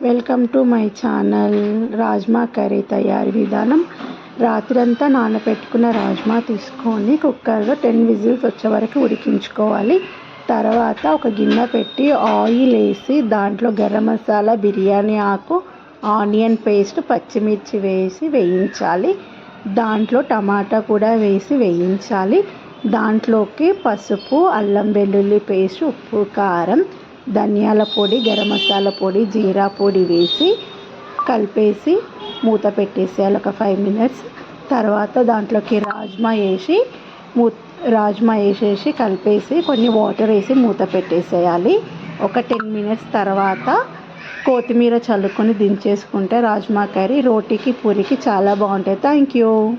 Welcome to my channel rajma curry తయారీ విధానం. రాత్రంతా నానబెట్టుకున్న రాజ్మా తీసుకొని కుక్కర్లో టెన్ విజిల్స్ వచ్చే వరకు ఉడికించుకోవాలి. తర్వాత ఒక గిన్నె పెట్టి ఆయిల్ వేసి దాంట్లో గరం మసాలా బిర్యానీ ఆకు ఆనియన్ పేస్ట్ పచ్చిమిర్చి వేసి వేయించాలి. దాంట్లో టమాటా కూడా వేసి వేయించాలి. దాంట్లోకి పసుపు అల్లం వెల్లుల్లి పేస్ట్ ఉప్పు కారం ధనియాల పొడి గరం మసాలా పొడి జీరా పొడి వేసి కలిపేసి మూత పెట్టేసేయాలి ఒక ఫైవ్ మినిట్స్ తర్వాత దాంట్లోకి రాజ్మా వేసి మూ రాజ్మా వేసేసి కలిపేసి కొన్ని వాటర్ వేసి మూత పెట్టేసేయాలి. ఒక టెన్ మినిట్స్ తర్వాత కొత్తిమీర చల్లుకొని దించేసుకుంటే రాజ్మా కర్రీ రోటీకి పూరికి చాలా బాగుంటుంది థ్యాంక్ యూ